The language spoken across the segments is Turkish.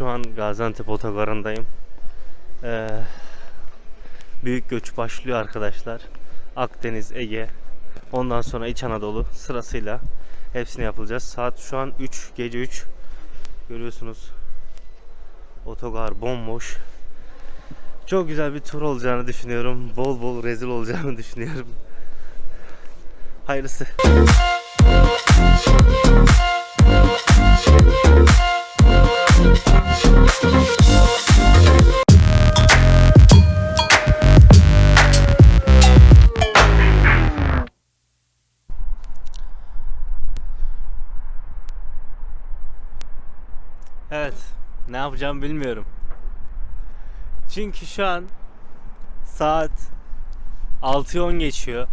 Şu an Gaziantep otogarındayım. Ee, büyük göç başlıyor arkadaşlar. Akdeniz, Ege, ondan sonra İç Anadolu sırasıyla hepsini yapılacağız. Saat şu an 3, gece 3. Görüyorsunuz. Otogar bomboş. Çok güzel bir tur olacağını düşünüyorum. Bol bol rezil olacağını düşünüyorum. Hayırlısı. Evet. Ne yapacağımı bilmiyorum. Çünkü şu an saat 6'yı 10 geçiyor.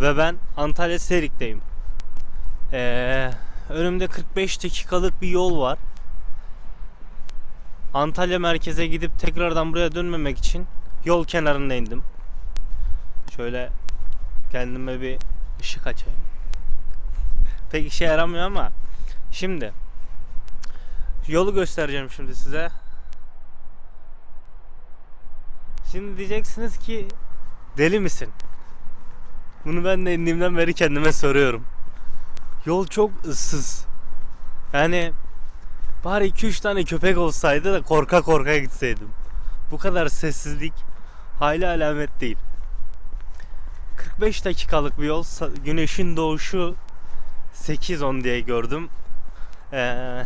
Ve ben Antalya Serik'teyim. Ee, önümde 45 dakikalık bir yol var. Antalya merkeze gidip tekrardan buraya dönmemek için yol kenarında indim. Şöyle kendime bir ışık açayım. Pek işe yaramıyor ama şimdi yolu göstereceğim şimdi size. Şimdi diyeceksiniz ki deli misin? Bunu ben de indiğimden beri kendime soruyorum. Yol çok ıssız. Yani bari 2-3 tane köpek olsaydı da korka korka gitseydim. Bu kadar sessizlik hayli alamet değil. 45 dakikalık bir yol. Güneşin doğuşu 8-10 diye gördüm. Ee,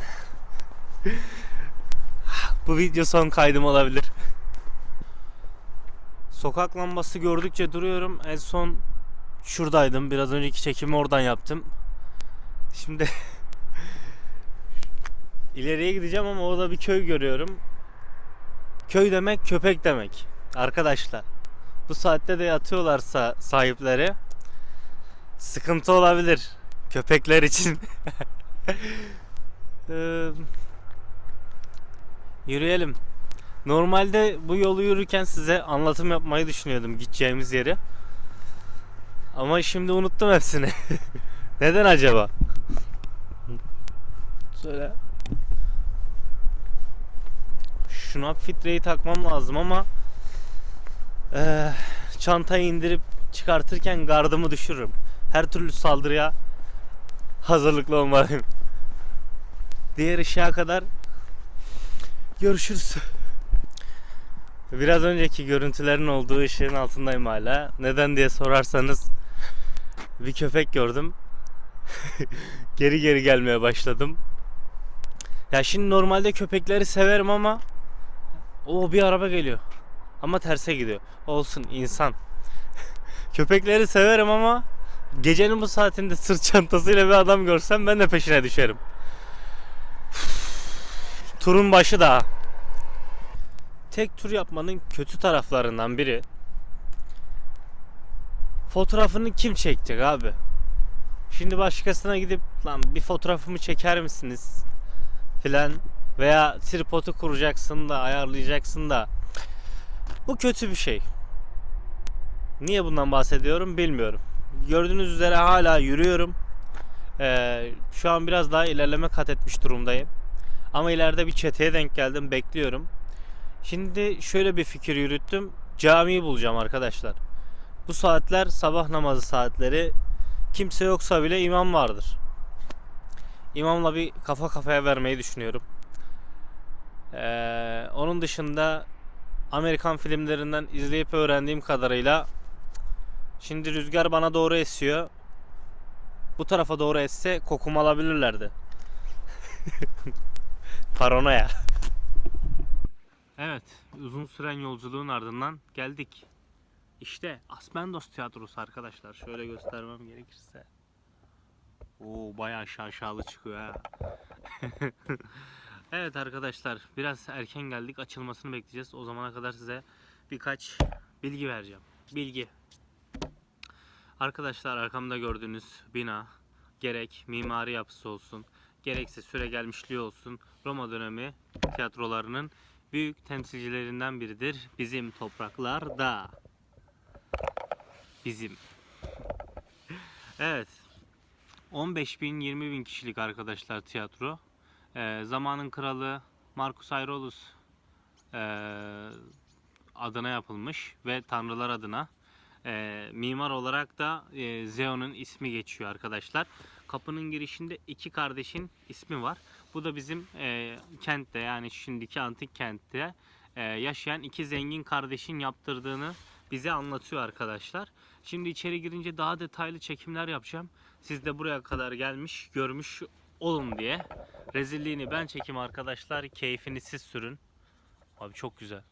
bu video son kaydım olabilir. Sokak lambası gördükçe duruyorum. En son şuradaydım. Biraz önceki çekimi oradan yaptım. Şimdi ileriye gideceğim ama orada bir köy görüyorum. Köy demek köpek demek. Arkadaşlar bu saatte de yatıyorlarsa sahipleri sıkıntı olabilir köpekler için. Eee, yürüyelim. Normalde bu yolu yürürken size anlatım yapmayı düşünüyordum gideceğimiz yeri. Ama şimdi unuttum hepsini. Neden acaba? Söyle. Şuna filtreyi takmam lazım ama eee, çantayı indirip çıkartırken gardımı düşürürüm. Her türlü saldırıya hazırlıklı olmalıyım. Diğer ışığa kadar görüşürüz. Biraz önceki görüntülerin olduğu ışığın altındayım hala. Neden diye sorarsanız bir köpek gördüm. geri geri gelmeye başladım. Ya şimdi normalde köpekleri severim ama o bir araba geliyor. Ama terse gidiyor. Olsun insan. Köpekleri severim ama gecenin bu saatinde sırt çantasıyla bir adam görsem ben de peşine düşerim. Turun başı daha. Tek tur yapmanın kötü taraflarından biri fotoğrafını kim çekecek abi? Şimdi başkasına gidip lan bir fotoğrafımı çeker misiniz? filan veya tripodu kuracaksın da ayarlayacaksın da bu kötü bir şey. Niye bundan bahsediyorum bilmiyorum. Gördüğünüz üzere hala yürüyorum. Ee, şu an biraz daha ilerleme kat etmiş durumdayım. Ama ileride bir çeteye denk geldim bekliyorum. Şimdi şöyle bir fikir yürüttüm. Camiyi bulacağım arkadaşlar. Bu saatler sabah namazı saatleri. Kimse yoksa bile imam vardır. İmamla bir kafa kafaya vermeyi düşünüyorum. Ee, onun dışında Amerikan filmlerinden izleyip öğrendiğim kadarıyla şimdi rüzgar bana doğru esiyor. Bu tarafa doğru esse kokumu alabilirlerdi. Paranoya. Evet, uzun süren yolculuğun ardından geldik. İşte Aspendos Tiyatrosu arkadaşlar. Şöyle göstermem gerekirse. Oo bayağı şaşalı çıkıyor ha. evet arkadaşlar biraz erken geldik. Açılmasını bekleyeceğiz. O zamana kadar size birkaç bilgi vereceğim. Bilgi. Arkadaşlar arkamda gördüğünüz bina gerek mimari yapısı olsun gerekse süre gelmişliği olsun Roma dönemi tiyatrolarının büyük temsilcilerinden biridir bizim topraklarda. Bizim. Evet. 15 bin 20 bin kişilik arkadaşlar tiyatro. Ee, zamanın kralı Marcus Aurelius eee, adına yapılmış ve tanrılar adına. Eee, mimar olarak da eee, Zeon'un ismi geçiyor arkadaşlar. Kapının girişinde iki kardeşin ismi var. Bu da bizim eee, kentte yani şimdiki antik kentte eee, yaşayan iki zengin kardeşin yaptırdığını bize anlatıyor arkadaşlar. Şimdi içeri girince daha detaylı çekimler yapacağım. Siz de buraya kadar gelmiş, görmüş olun diye. Rezilliğini ben çekeyim arkadaşlar. Keyfini siz sürün. Abi çok güzel.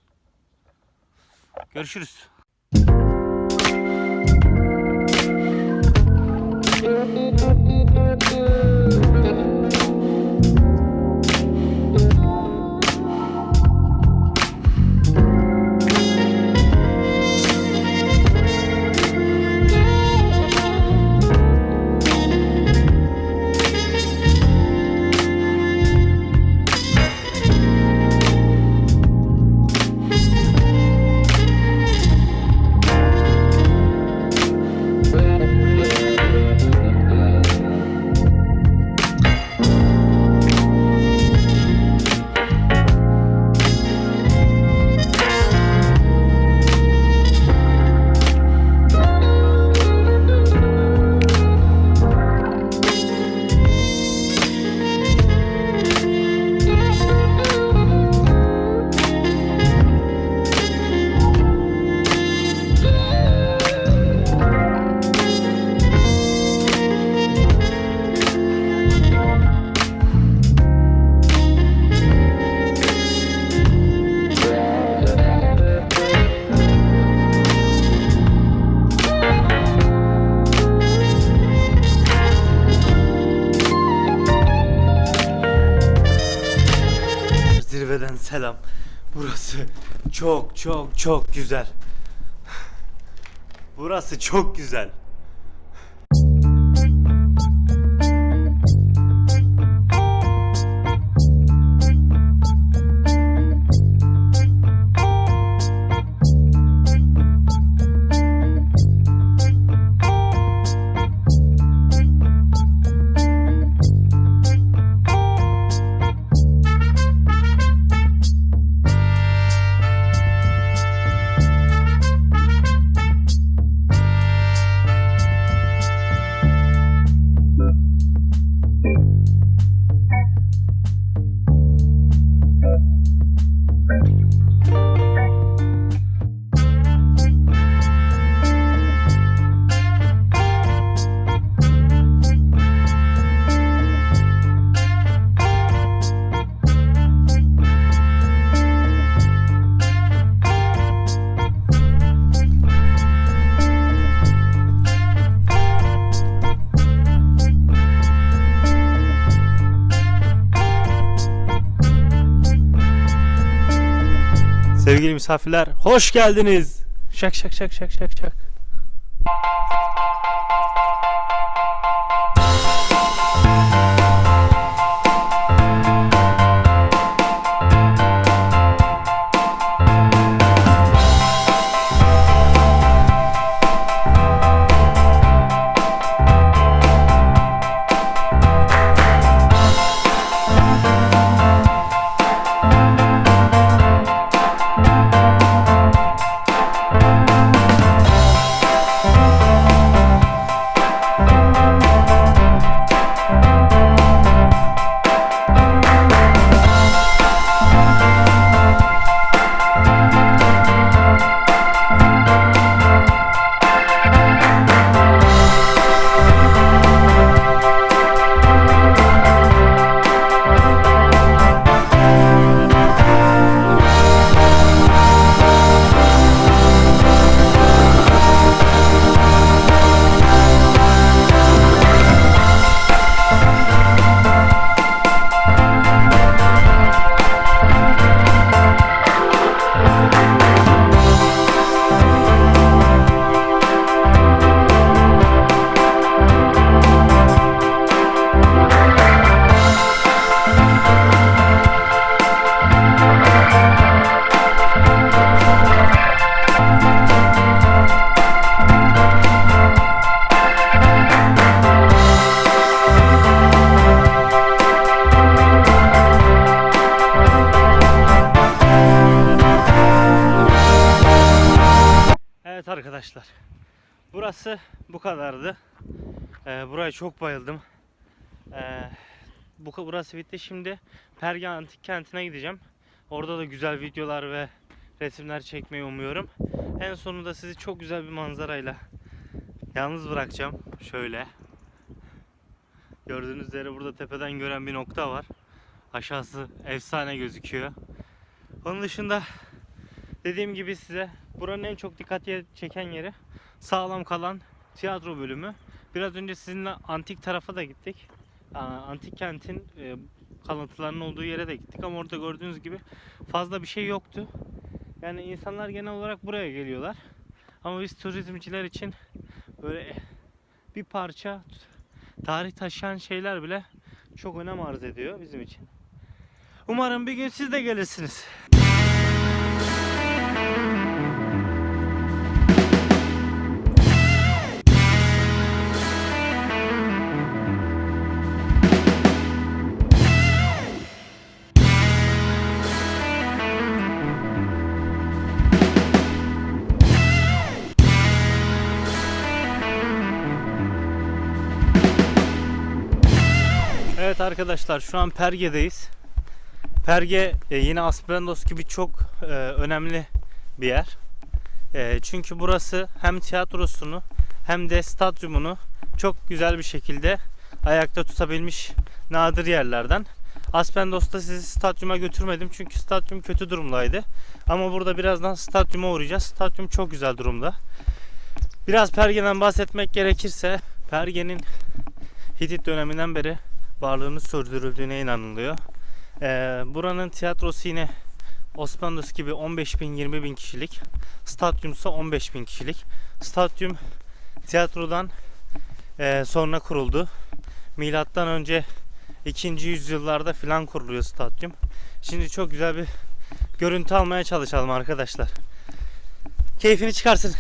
Görüşürüz. Selam. Burası çok çok çok güzel. Burası çok güzel. Sevgili misafirler hoş geldiniz. Şak şak şak şak şak şak. Çok bayıldım. Ee, bu burası bitti. Şimdi Perge Antik Kenti'ne gideceğim. Orada da güzel videolar ve resimler çekmeyi umuyorum. En sonunda sizi çok güzel bir manzarayla yalnız bırakacağım. Şöyle. Gördüğünüz üzere burada tepeden gören bir nokta var. Aşağısı efsane gözüküyor. Onun dışında dediğim gibi size buranın en çok dikkat çeken yeri sağlam kalan tiyatro bölümü. Biraz önce sizinle antik tarafa da gittik. Antik kentin e, kalıntılarının olduğu yere de gittik ama orada gördüğünüz gibi fazla bir şey yoktu. Yani insanlar genel olarak buraya geliyorlar. Ama biz turizmciler için böyle bir parça tarih taşıyan şeyler bile çok önem arz ediyor bizim için. Umarım bir gün siz de gelirsiniz. Arkadaşlar şu an Perge'deyiz. Perge e, yine Asprendos gibi çok e, önemli bir yer. E, çünkü burası hem tiyatrosunu hem de stadyumunu çok güzel bir şekilde ayakta tutabilmiş nadir yerlerden. Aspendos'ta sizi stadyuma götürmedim çünkü stadyum kötü durumdaydı. Ama burada birazdan stadyuma uğrayacağız. Stadyum çok güzel durumda. Biraz Perge'den bahsetmek gerekirse Perge'nin Hitit döneminden beri varlığını sürdürüldüğüne inanılıyor. Ee, buranın tiyatrosu yine Osmanlıs gibi 15 bin 20 bin kişilik. Stadyum ise 15 bin kişilik. Stadyum tiyatrodan e, sonra kuruldu. Milattan önce 2. yüzyıllarda filan kuruluyor stadyum. Şimdi çok güzel bir görüntü almaya çalışalım arkadaşlar. Keyfini çıkarsın.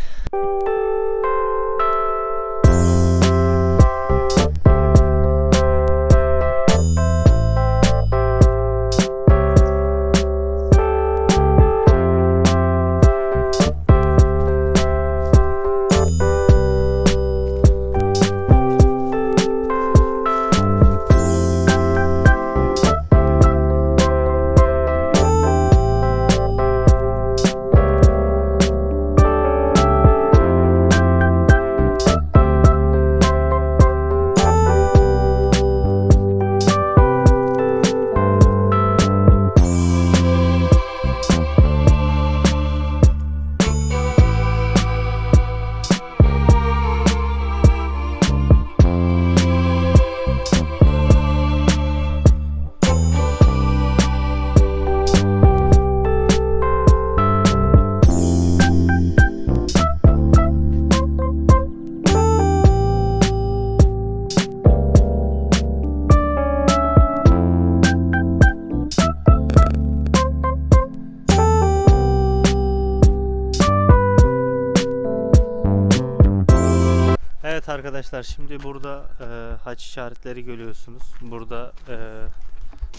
Evet arkadaşlar şimdi burada e, haç işaretleri görüyorsunuz. Burada e,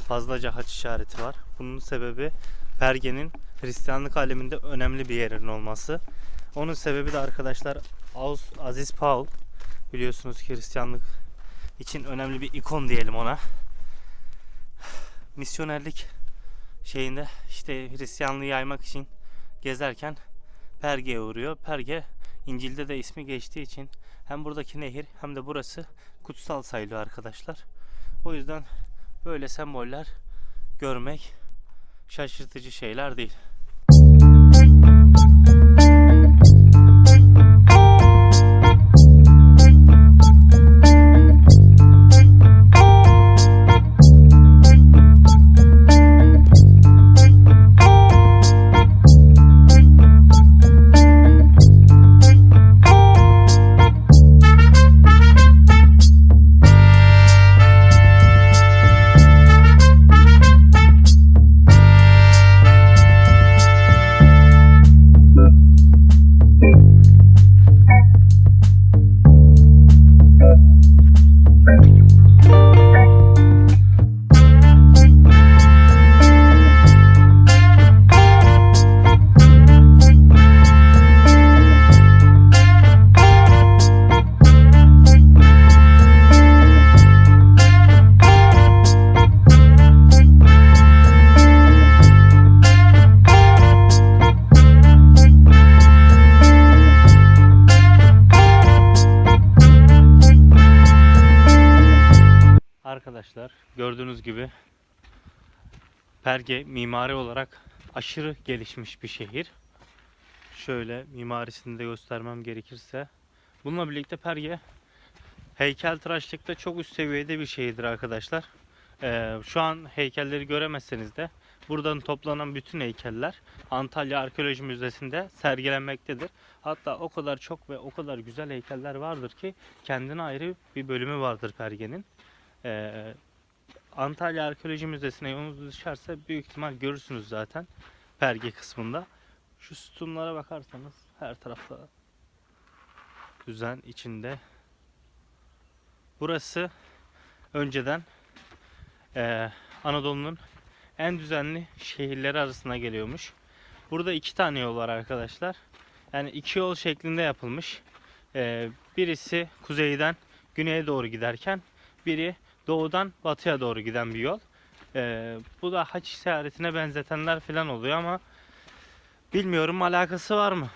fazlaca haç işareti var. Bunun sebebi Perge'nin Hristiyanlık aleminde önemli bir yerin olması. Onun sebebi de arkadaşlar Aziz Paul biliyorsunuz ki Hristiyanlık için önemli bir ikon diyelim ona. Misyonerlik şeyinde işte Hristiyanlığı yaymak için gezerken Perge'ye uğruyor. Perge İncil'de de ismi geçtiği için hem buradaki nehir hem de burası kutsal sayılıyor arkadaşlar. O yüzden böyle semboller görmek şaşırtıcı şeyler değil. Perge mimari olarak aşırı gelişmiş bir şehir. Şöyle mimarisini de göstermem gerekirse. Bununla birlikte Perge heykeltıraşlıkta çok üst seviyede bir şehirdir arkadaşlar. Ee, şu an heykelleri göremezseniz de buradan toplanan bütün heykeller Antalya Arkeoloji Müzesi'nde sergilenmektedir. Hatta o kadar çok ve o kadar güzel heykeller vardır ki kendine ayrı bir bölümü vardır Perge'nin. Ee, Antalya Arkeoloji Müzesi'ne yolunuz düşerse büyük ihtimal görürsünüz zaten Perge kısmında. Şu sütunlara bakarsanız her tarafta düzen içinde. Burası önceden eee, Anadolu'nun en düzenli şehirleri arasına geliyormuş. Burada iki tane yol var arkadaşlar. Yani iki yol şeklinde yapılmış. Eee, birisi kuzeyden güneye doğru giderken biri doğudan batıya doğru giden bir yol. Eee, bu da haç seyahatine benzetenler falan oluyor ama bilmiyorum alakası var mı?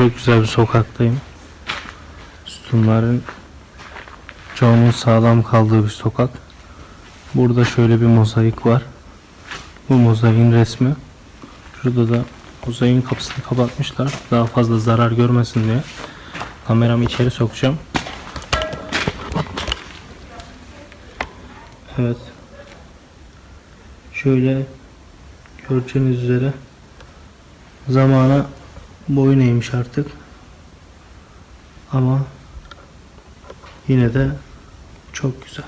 Çok güzel bir sokaktayım. Sütunların çoğunun sağlam kaldığı bir sokak. Burada şöyle bir mozaik var. Bu mozaiğin resmi. Şurada da mozaiğin kapısını kapatmışlar. Daha fazla zarar görmesin diye. Kameramı içeri sokacağım. Evet. Şöyle göreceğiniz üzere zamana boyun eğmiş artık. Ama yine de çok güzel.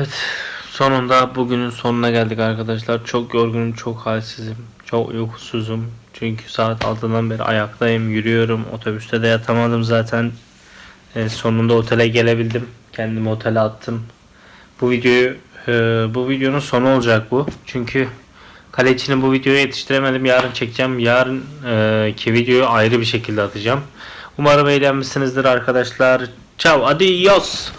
Evet, sonunda bugünün sonuna geldik arkadaşlar. Çok yorgunum, çok halsizim, çok uykusuzum. Çünkü saat 6'dan beri ayaktayım, yürüyorum. Otobüste de yatamadım zaten. Ee, sonunda otele gelebildim. Kendimi otele attım. Bu videoyu, e, bu videonun sonu olacak bu. Çünkü Kaleci'nin bu videoyu yetiştiremedim. Yarın çekeceğim. Yarın e, ki videoyu ayrı bir şekilde atacağım. Umarım eğlenmişsinizdir arkadaşlar. Ciao, adios.